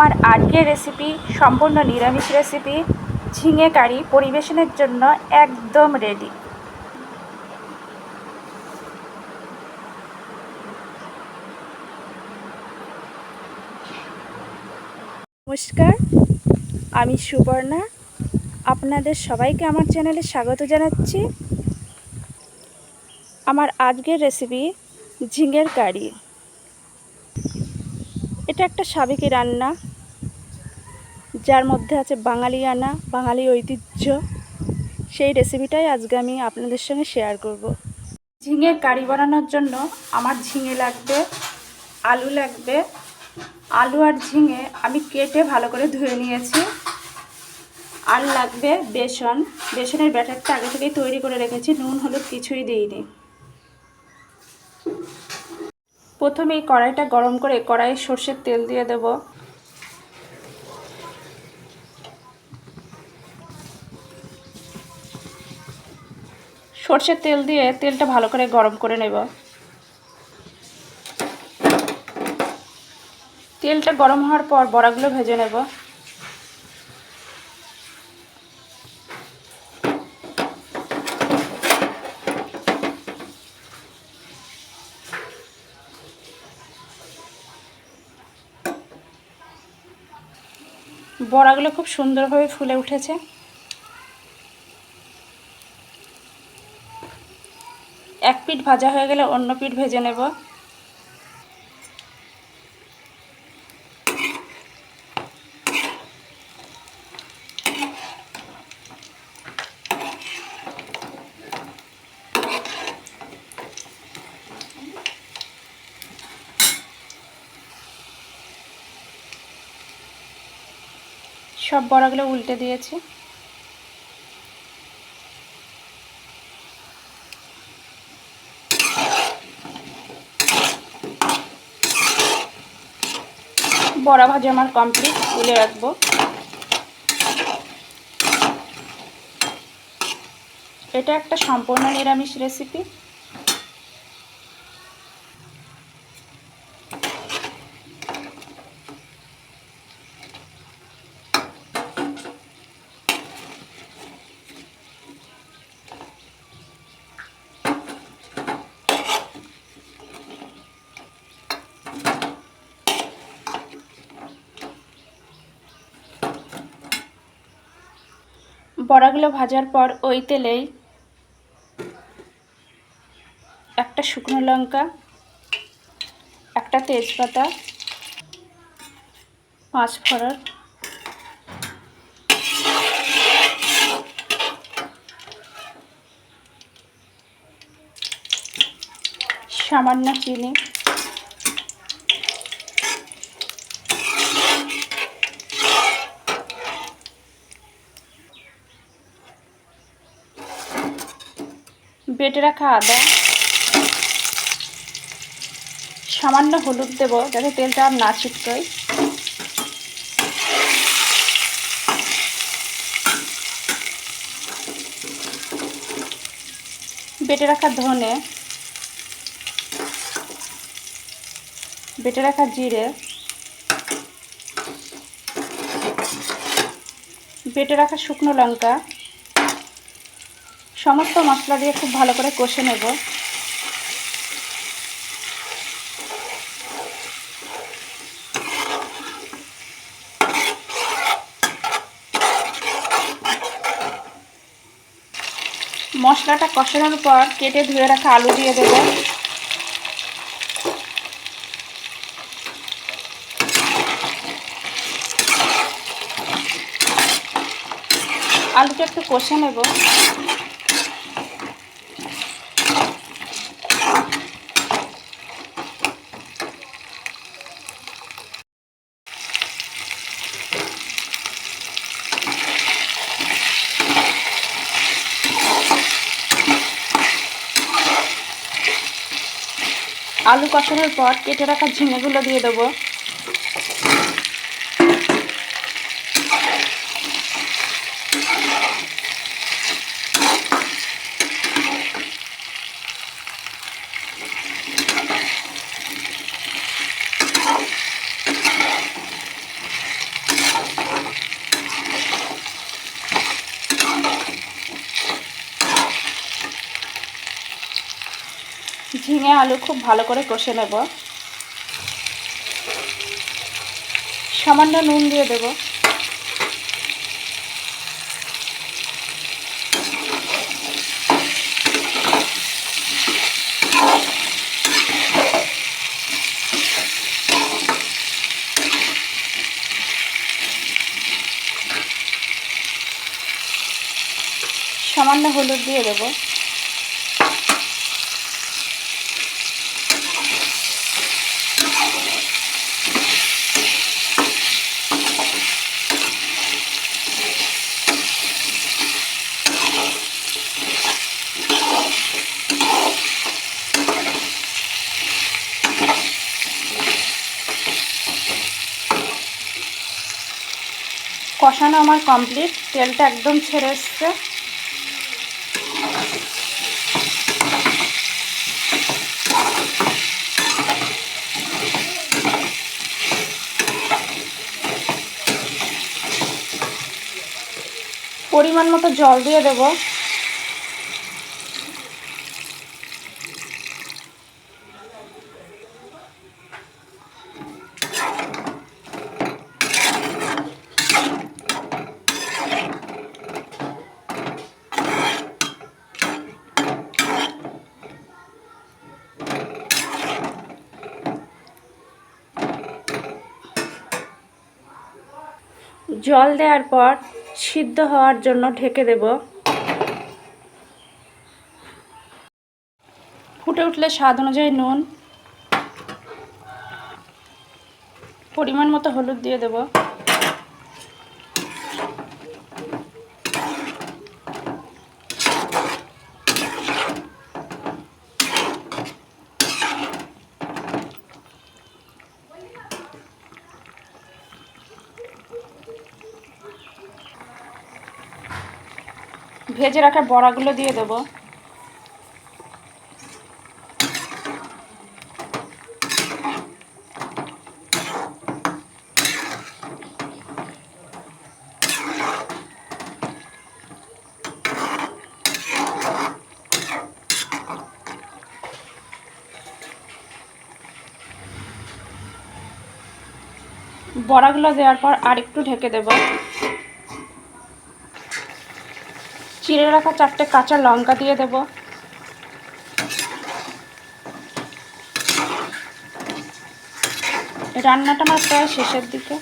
আমার আজকের রেসিপি সম্পূর্ণ নিরামিষ রেসিপি ঝিঙে কারি পরিবেশনের জন্য একদম রেডি নমস্কার, আমি সুবর্ণা। আপনাদের সবাইকে আমার চ্যানেলে স্বাগত জানাচ্ছি। আমার আজকের রেসিপি ঝিঙের কারি। এটা একটা সাবেকি রান্না, যার মধ্যে আছে বাঙালিয়ানা বাঙালি ঐতিহ্য। সেই রেসিপিটাই আজকে আমি আপনাদের সঙ্গে শেয়ার করব। ঝিঙের কারি বানানোর জন্য আমার ঝিঙে লাগবে, আলু লাগবে। আলু আর ঝিঙে আমি কেটে ভালো করে ধুয়ে নিয়েছি। আর লাগবে বেসন। বেসনের ব্যাটারটা আগে থেকেই তৈরি করে রেখেছি, নুন, হলুদ কিছুই দিইনি। প্রথমে এই কড়াইটা গরম করে কড়াইয়ে সর্ষের তেল দিয়ে দেব। সর্ষের তেল দিয়ে তেলটা ভালো করে গরম করে নেব। তেলটা গরম হওয়ার পর বড়াগুলো ভেজে নেব। বড়াগুলো খুব সুন্দরভাবে ফুলে উঠেছে। এক পিঠ ভাজা হয়ে গেলে অন্য পিঠ ভেজে নেব। সব বড়াগুলো উল্টে দিয়েছি। বড়া ভাজা আমার কমপ্লিট তুলে রাখব। এটা একটা সম্পূর্ণ নিরামিষ রেসিপি বড়াগুলো ভাজার পর ওই তেলেই একটা শুকনো লঙ্কা একটা তেজপাতা পাঁচ ফোড়ন সামান্য চিনি বেটে রাখা আদা, সামান্য হলুদ দেব যাতে তেলটা আর না ছিটকয় বেটে রাখা ধনে, বেটে রাখা জিরে, বেটে রাখা শুকনো লঙ্কা সমস্ত মশলা দিয়ে খুব ভালো করে কষে নেব। মশলাটা কষানোর পর কেটে ধুয়ে রাখা আলু দিয়ে দেব। আলুটা একটু কষে নেব। আলু কষানোর পর কেটে রাখা ঝিঙেগুলো দিয়ে দেবো। ঝিঙে আলু খুব ভালো করে কষে নেব। সামান্য নুন দিয়ে দেব। সামান্য হলুদ দিয়ে দেবো। কষানো আমার কমপ্লিট তেলটা একদম ছেড়ে এসছে। পরিমাণ মতো জল দিয়ে দেবো। জল দেওয়ার পর সিদ্ধ হওয়ার জন্য ঢেকে দেব। ফুটে উঠলে স্বাদ অনুযায়ী নুন, পরিমাণ মতো হলুদ দিয়ে দেব। ভেজে রাখা বড়াগুলো দিয়ে দেবো। বড়াগুলো দেওয়ার পর আরেকটু ঢেকে দেব। চিড়ে রাখা চারটে কাঁচা লঙ্কা দিয়ে দেব। রান্নাটা আমার প্রায় শেষের দিকে।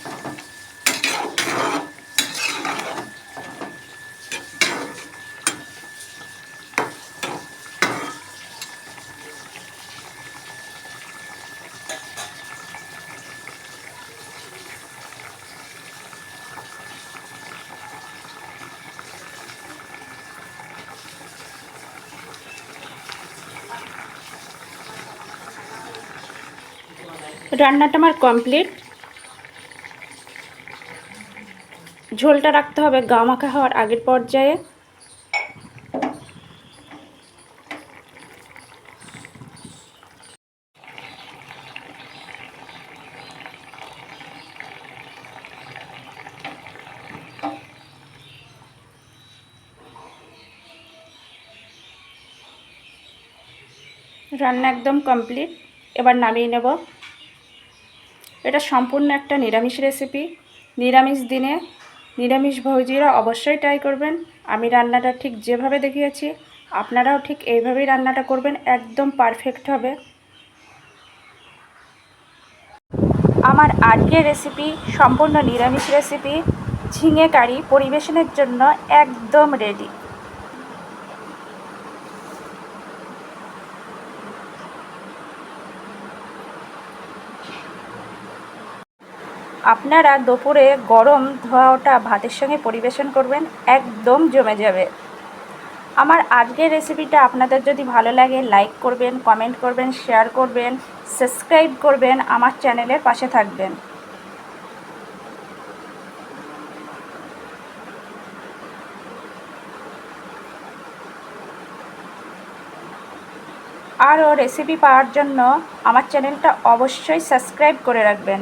রান্নাটা আমার কমপ্লিট ঝোলটা রাখতে হবে গা মাখা হওয়ার আগের পর্যায়ে। রান্না একদম কমপ্লিট এবার নামিয়ে নেব। এটা সম্পূর্ণ একটা নিরামিষ রেসিপি নিরামিষ দিনে নিরামিষ ভোজীরা অবশ্যই ট্রাই করবেন। আমি রান্নাটা ঠিক যেভাবে দেখিয়েছি, আপনারাও ঠিক এইভাবেই রান্নাটা করবেন, একদম পারফেক্ট হবে। আমার আজকের রেসিপি সম্পূর্ণ নিরামিষ রেসিপি ঝিঙে কারি পরিবেশনের জন্য একদম রেডি আপনারা দুপুরে গরম ধোয়া ওটা ভাতের সঙ্গে পরিবেশন করবেন, একদম জমে যাবে। আমার আজকের রেসিপিটা আপনাদের যদি ভালো লাগে লাইক করবেন কমেন্ট করবেন শেয়ার করবেন সাবস্ক্রাইব করবেন, আমার চ্যানেলের পাশে থাকবেন। আরও রেসিপি পাওয়ার জন্য আমার চ্যানেলটা অবশ্যই সাবস্ক্রাইব করে রাখবেন।